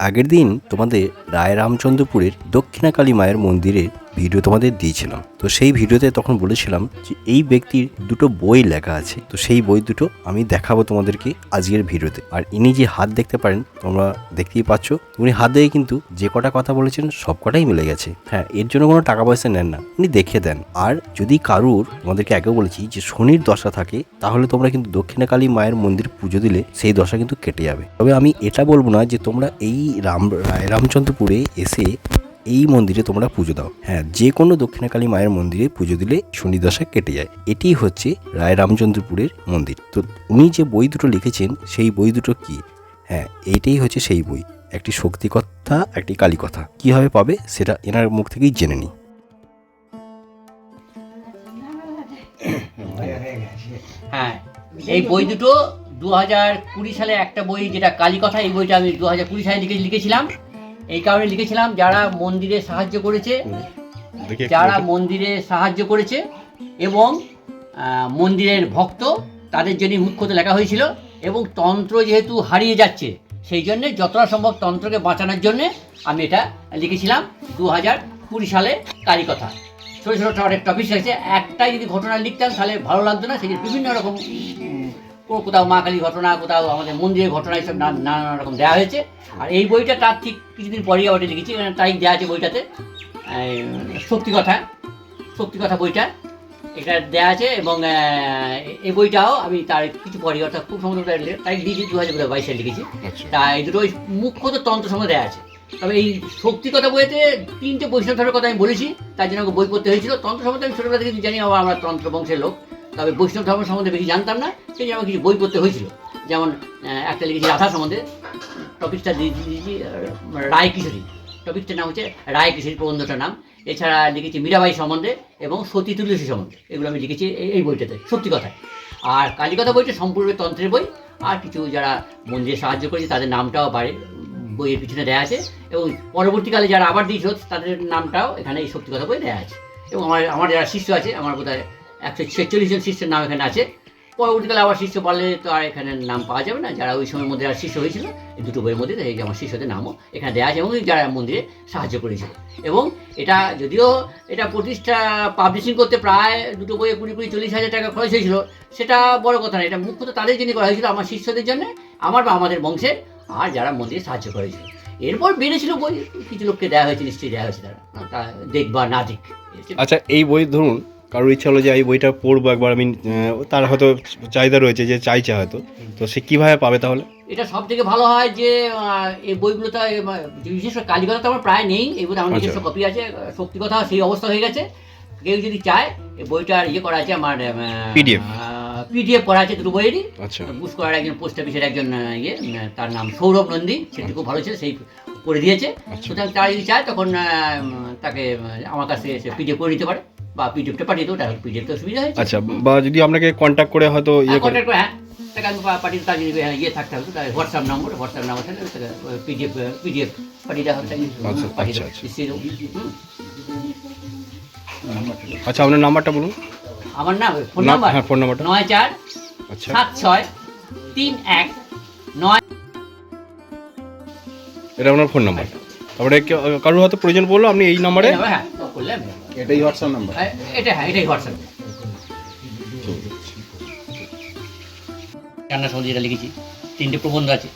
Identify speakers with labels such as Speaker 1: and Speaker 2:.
Speaker 1: আগের দিন তোমাদের রায় রামচন্দ্রপুরের দক্ষিণাকালী মায়ের মন্দিরের ভিডিও তোমাদের দিয়েছিলাম। তো সেই ভিডিওতে তখন বলেছিলাম যে এই ব্যক্তির দুটো বই লেখা আছে। তো সেই বই দুটো আমি দেখাবো তোমাদেরকে আজকের ভিডিওতে আর ইনি যে হাত দেখতে পারেন, তোমরা দেখতেই পাচ্ছ, উনি হাত দেখে কিন্তু যে কটা কথা বলেছেন সব কটাই মিলে গেছে। হ্যাঁ এর জন্য কোনো টাকা পয়সা নেন না, উনি দেখে দেন। আর যদি কারুর, তোমাদেরকে আগেও বলেছি যে শনির দশা থাকে, তাহলে তোমরা কিন্তু দক্ষিণাকালী মায়ের মন্দির পুজো দিলে সেই দশা কিন্তু কেটে যাবে। তবে আমি এটা বলব না যে তোমরা এই রাম রায় রামচন্দ্রপুরে এসে এই মন্দিরে তোমরা পুজো দাও। হ্যাঁ যে কোনো দক্ষিণাকালী মায়ের মন্দিরে পুজো দিলে শনি দশা কেটে যায়। এটি হচ্ছে রায় রামচন্দ্রপুরের মন্দির। তো উনি যে বই দুটো লিখেছেন, সেই বই দুটো কি? হ্যাঁ এইটাই হচ্ছে সেই বই। একটি শক্তি কথা একটি কালী কথা কীভাবে পাবে সেটা এনার মুখ থেকেই জেনে নিই।
Speaker 2: হ্যাঁ এই বই দুটো দু হাজার কুড়ি সালে একটা বই, যেটা কালীকথা, এই বইটা আমি দু হাজার কুড়ি সালে লিখে লিখেছিলাম। এই কারণে লিখেছিলাম যারা মন্দিরে সাহায্য করেছে যারা মন্দিরে সাহায্য করেছে এবং মন্দিরের ভক্ত তাদের জন্য মুখ্যত লেখা হয়েছিল এবং তন্ত্র যেহেতু হারিয়ে যাচ্ছে সেই জন্যে যতটা সম্ভব তন্ত্রকে বাঁচানোর জন্যে আমি এটা লিখেছিলাম দু হাজার কুড়ি সালে কালীকথা। ছোটো ছোটো অনেক টপিক আছে একটাই যদি ঘটনা লিখতাম তাহলে ভালো লাগতো না সেই বিভিন্ন রকম কোথাও মা কালী ঘটনা কোথাও আমাদের মন্দিরের ঘটনা এইসব না- নানা রকম দেওয়া হয়েছে। আর এই বইটা তার ঠিক কিছুদিন পরেই আবার লিখেছি মানে তারিখ দেওয়া আছে বইটাতে। শক্তি কথা শক্তি কথা বইটা। এটা দেওয়া আছে এবং এই বইটাও আমি তার কিছু পরে অর্থাৎ খুব সম্ভবত তারিখ- তারিখ দিয়েছি দু হাজার বাইশে লিখেছি। তা এই দুটো মুখ্যত তন্ত্র সময় দেওয়া আছে। তবে এই শক্তি কথা বইতে তিনটে বৈষ্ণব ধর্মের কথা আমি বলেছি তার জন্য বই পড়তে হয়েছিল। তন্ত্র সম্বন্ধে আমি ছোটোবেলা থেকে জানি আবার আমরা তন্ত্র বংশের লোক। তবে বৈষ্ণব ধর্ম সম্বন্ধে বেশি জানতাম না, সেই জন্য কিছু বই পড়তে হয়েছিল। যেমন একটা লিখেছি রাধা সম্বন্ধে, টপিকটা দিয়ে দিয়েছি রায় কিশোরী টপিকটার নাম হচ্ছে রায় কিশোরী প্রবন্ধটার নাম। এছাড়া লিখেছি মীরাবাই সম্বন্ধে এবং সতী তুলসী সম্বন্ধে। এগুলো আমি লিখেছি এই- বইটাতে, সত্যি কথায়। আর কালীকথা বইটা সম্পূর্ণ তন্ত্রের বই। আর কিছু যারা মন্দিরে সাহায্য করেছে, তাদের নামটাও বাড়ি বইয়ের পিছনে দেওয়া আছে। এবং পরবর্তীকালে যারা আবার দিয়েছিল, তাদের নামটাও এখানে এই সত্যি কথা বই দেওয়া আছে। এবং আমার আমার যারা শিষ্য আছে, আমার বোধহয় একশো ছেচল্লিশ জন শিষ্যের নাম এখানে আছে। পরবর্তীকালে আবার শিষ্য বললে তো আর এখানে নাম পাওয়া যাবে না। যারা ওই সময়ের মধ্যে আর শিষ্য হয়েছিল, এই দুটো বইয়ের মধ্যে এই আমার শিষ্যদের নামও এখানে দেওয়া আছে এবং যারা মন্দিরে সাহায্য করেছিল। এবং এটা যদিও এটা প্রতিষ্ঠা পাবলিশিং করতে প্রায় দুটো বইয়ে কুড়ি কুড়ি চল্লিশ হাজার টাকা খরচ হয়েছিল, সেটা বড় কথা না। এটা মুখ্যত তাদের জন্য করা হয়েছিল, আমার শিষ্যদের জন্য, আমার বা আমাদের বংশের, আর যারা মন্দিরে সাহায্য করেছিল। এরপর বেড়েছিল বই, কিছু লোককে দেওয়া হয়েছে, নিশ্চয়ই দেওয়া হয়েছে তারা, তা দেখ বা না দেখ
Speaker 3: আচ্ছা এই বই ধরুন কারোর ইচ্ছা হলো যে এই বইটা পড়ব একবার আমি তার হয়তো চাহিদা রয়েছে যে চাইছে হয়তো। তো সে কীভাবে পাবে তাহলে?
Speaker 2: এটা সব থেকে ভালো হয় যে এই বইগুলো তো বিশেষ করে তো আমার প্রায় নেই এই বইটা আমার নিজস্ব
Speaker 3: আচ্ছা।
Speaker 2: কপি আছে শক্তি কথা সেই অবস্থা হয়ে গেছে। কেউ যদি চায় এই বইটার ইয়ে করা আছে আমার
Speaker 3: পিডিএফ
Speaker 2: পিডিএফ করা আছে দুটো বইয়েরই।
Speaker 3: আচ্ছা।
Speaker 2: বুস করার একজন পোস্ট অফিসের একজন ইয়ে তার নাম সৌরভ নন্দী সেটি খুব ভালো ছিল সেই করে দিয়েছে।
Speaker 3: আচ্ছা।
Speaker 2: সুতরাং তারা যদি চায় তখন তাকে আমার কাছে এসে পিডিএফ করে নিতে পারে। বা পিডিএফটা পাঠিয়ে দেবো তার পিডিএফ তো সুবিধা হয়েছে।
Speaker 3: আচ্ছা বা যদি আপনাকে কন্ট্যাক্ট করে হয়তো ইয়ে
Speaker 2: হ্যাঁ,
Speaker 3: করে
Speaker 2: হ্যাঁ। তাকে আমি পাঠিয়ে তার যদি হ্যাঁ, ইয়ে থাকতে হবে তার হোয়াটসঅ্যাপ নম্বর হোয়াটসঅ্যাপ নম্বর থাকলে পিডিএফ পিডিএফ পাঠিয়ে দেওয়া হবে
Speaker 3: আচ্ছা,
Speaker 2: পাঠিয়ে
Speaker 3: আচ্ছা,
Speaker 2: দেবো।
Speaker 3: আচ্ছা। আচ্ছা আপনার নাম্বারটা বলুন।
Speaker 2: আমার নাম ফোন নাম্বার?
Speaker 3: হ্যাঁ ফোন নাম্বারটা।
Speaker 2: নয় চার
Speaker 3: আচ্ছা।
Speaker 2: সাত ছয় তিন এক নয়
Speaker 3: এটা আপনার ফোন নাম্বার। তারপরে কারোর হয়তো প্রয়োজন বলল আপনি এই নাম্বারে
Speaker 2: হ্যাঁ তো করলে
Speaker 4: এটাই হোয়াটসঅ্যাপ নাম্বার
Speaker 2: এটা হ্যাঁ এটাই হোয়াটসঅ্যাপ রান্না সম্বন্ধে যেটা লিখেছি। তিনটে প্রবন্ধ আছে।